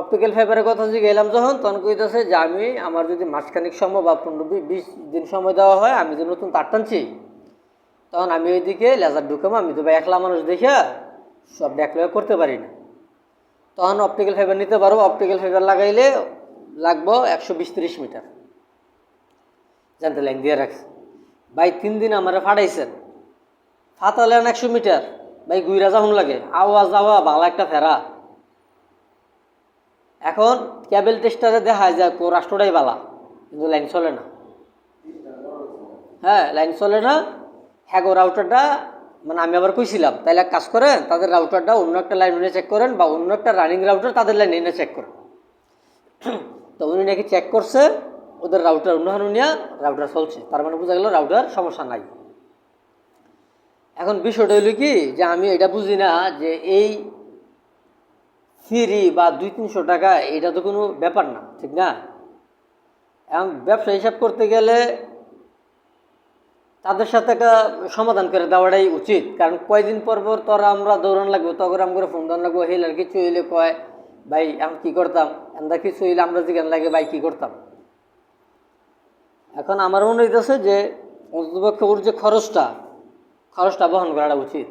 Optical ফাইবারের কথা যে গেলাম যখন, তখন কইতেছে যে আমি, আমার যদি মাসখানিক সময় বা পনেরো বিশ দিন সময় দেওয়া হয়, আমি যে নতুন তার টানছি। তখন আমি ওইদিকে লেজার ঢুকাবো আমি তো ভাই একলা মানুষ দেখে সব ডেকলে করতে পারি না। তখন অপটিক্যাল ফাইবার নিতে পারব অপটিক্যাল ফাইবার লাগাইলে লাগবো একশো বিশ তিরিশ মিটার। জানতে লাইন দিয়ে রাখছি। ভাই তিন দিন আমার ফাটাইছেন ফাতালেন একশো মিটার। ভাই গুইরা যাহুন লাগে। আওয়াজ আওয়া ভালো একটা ফেরা। এখন ক্যাবেল টেস্টারে দেখা যায় কো রাষ্ট্রটাই বালা, কিন্তু লাইন চলে না। হ্যাঁ লাইন চলে না। হ্যাগো রাউটারটা মানে আমি আবার কইছিলাম, তাইলে এক কাজ করেন, তাদের রাউটারটা অন্য একটা লাইন এনে চেক করেন বা অন্য একটা রানিং রাউটার তাদের লাইন এনে চেক করেন। তো উনি নাকি চেক করছে, ওদের রাউটার অন্য নিয়ে রাউটার চলছে। তার মানে বোঝা গেল রাউটার সমস্যা নাই। এখন বিষয়টা হইল কি, যে আমি এটা বুঝি না যে এই ফ্রি বা দুই তিনশো টাকা এটা তো কোনো ব্যাপার না ঠিক না? এখন ব্যবসা হিসাব করতে গেলে তাদের সাথে একটা সমাধান করে দেওয়াটাই উচিত। কারণ কয়দিন পর পর তোরা আমরা দৌড়ান লাগবো তখন আমরা ফোন দান লাগবো হেল আর কিছু হইলে কয় ভাই আমি কি করতাম? এন্দা কিছু হইলে আমরা জিজ্ঞান লাগে ভাই কি করতাম? এখন আমার মনে হইতেছে যে অন্ততপক্ষে ওর যে খরচটা খরচটা বহন করাটা উচিত।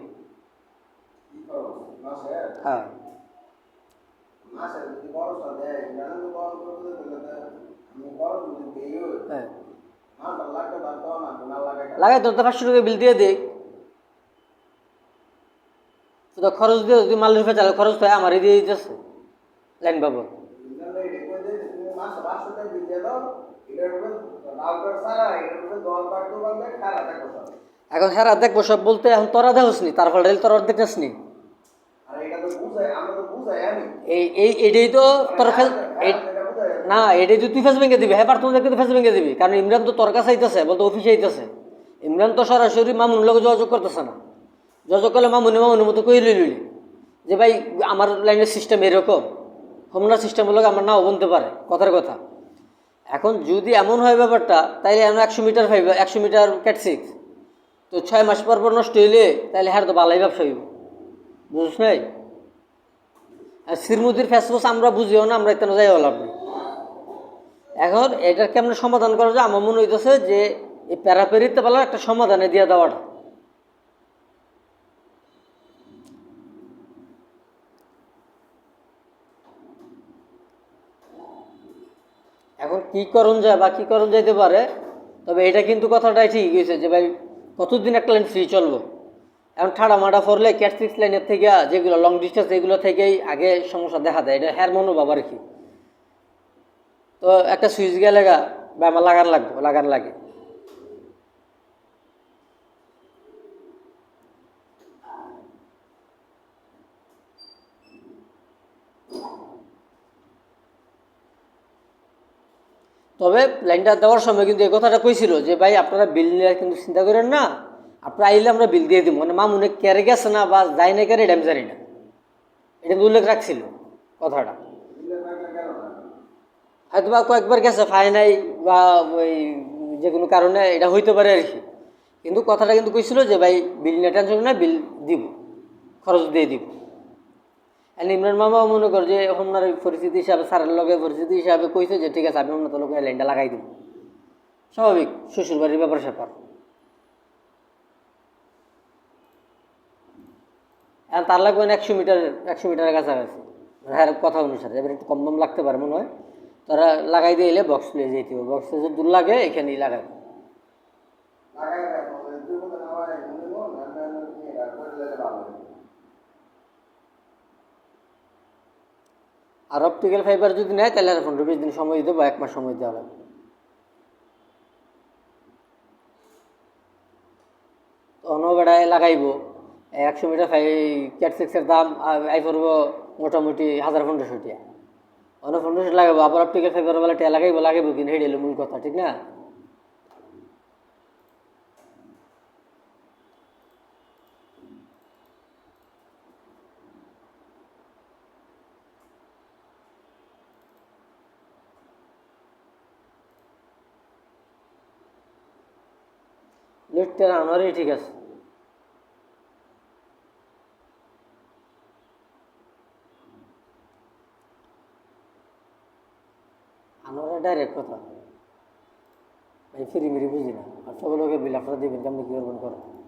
হ্যাঁ। লাগাই তো পাঁচশো টাকা বিল দিয়ে দেই। তো খরচ দিয়ে যদি মাল রিফে চালে খরচ তো আমারই দিয়ে দিতেছে। লাইন দিয়ে দিয়ে কথা এখন হেরা দেখব সব বলতে এখন তোরা দেখোস নি তার ফলে তোর অর্ধেক দেখছিস নি আর এটা তো বুঝাই আমরা তো বুঝাই আমি এই এটাই তো তোর না, এটাই তো তুই ফেস ভেঙে দিবি। হ্যাঁ পার্থ দেখতে ফেস ভেঙে দিবি। কারণ ইমরান তো তোর কাছে আইতেছে, বলতে অফিসে আইতেছে। ইমরান তো সরাসরি মামুনের লোক যোগাযোগ করতেছে না। যোগাযোগ করলে মামুনি মামুনের মতো কই লইলি। যে ভাই, আমার লাইনের সিস্টেম এরকম। হোমনার সিস্টেম হলো আমার নাও বলতে পারে, কথার কথা। এখন যদি এমন হয় ব্যাপারটা, তাইলে এমন একশো মিটার ফাইভ একশো মিটার ক্যাট সিক্স তো ছয় মাস পর পর নষ্ট হইলে তাহলে হ্যাঁ তো ভালোই ব্যবসা হইব। বুঝছ নাই? শ্রীমতির ফেসবুস আমরা বুঝিও না, আমরা এখানে যাই লাভ নেই। এখন এটার কেমন সমাধান করা যায়? আমার মনে হইতেছে যে এই প্যারাপেরিতে পালা একটা সমাধানে দিয়ে দেওয়াটা। এখন কি করণ যায় বা কি করণ যাইতে পারে, তবে এটা কিন্তু কথাটাই ঠিক হয়েছে যে ভাই, কতদিন একটা লাইন ফ্রি চলবো? এখন ঠাড়া মাটা পড়লে ক্যাট সিক্স লাইনের থেকে, যেগুলো লং ডিস্টেন্স এগুলো থেকেই আগে সমস্যা দেখা দেয়। এটা হ্যার মনোভাব আর কি। তো একটা সুইচ গেলে গা বা আমার লাগান লাগবে, লাগান লাগে। তবে লাইনটা দেওয়ার সময় কিন্তু এই কথাটা কইছিল যে, ভাই, আপনারা বিল নিয়ে কিন্তু চিন্তা করেন না। আপনারা আইলে আমরা বিল দিয়ে দিব মানে মামুনে কেড়ে গেছে না বা যায় না কেড়ে এটা আমি জানি না। এটা উল্লেখ রাখছিল কথাটা। হয়তো বা কয়েকবার গেছে, ফাই নাই বা ওই যে কোনো কারণে এটা হইতে পারে আর কি। কিন্তু কথাটা কিন্তু কইছিল যে, ভাই, বিল নিয়ে টেনশন না বিল দিব। খরচ দিয়ে দিব। ইমরান মামা মনে কর যে আপনার পরিস্থিতি হিসাবে, স্যারের লগে পরিস্থিতি হিসাবে কইছে যে, ঠিক আছে, আমি আপনার লোক লাইনটা লাগাই দিব। স্বাভাবিক শ্বশুর বাড়ির ব্যাপার স্যাপার এখন তার লাগবে না একশো মিটার, একশো মিটারের কাছাকাছি। হ্যাঁ কথা অনুসারে। এবার একটু কম দাম লাগতে পারে মনে হয়। তারা লাগাই দিয়ে এলে বক্স নিয়ে যেতে হবে। বক্সে যদি দূর লাগে, এখানেই লাগাই আর অপটিক্যাল ফাইবার যদি নেয়, তাহলে আর পনেরো বিশ দিন সময় দিতে বা এক মাস সময় দেওয়া লাগবে। অন্য বেড়ায় লাগাইব। একশো মিটার ফাই ক্যাট সিক্সের দাম আই পড়ব মোটামুটি হাজার পনেরোশো টিয়া। অন্য পনেরোশো লাগাবো, আবার অপটিক্যাল ফাইবার বেলা টিয়া লাগাইবো লাগাইবো কিনা হেঁটে এলো মূল কথা, ঠিক না? লিফটের আনারই ঠিক আছে। আমরা ডাইরেক্ট কথা। আমি ফিরি মিরি বুঝি না। আর সকলকে বিল আপনারা দেবেন, কেমনি কী করবেন করো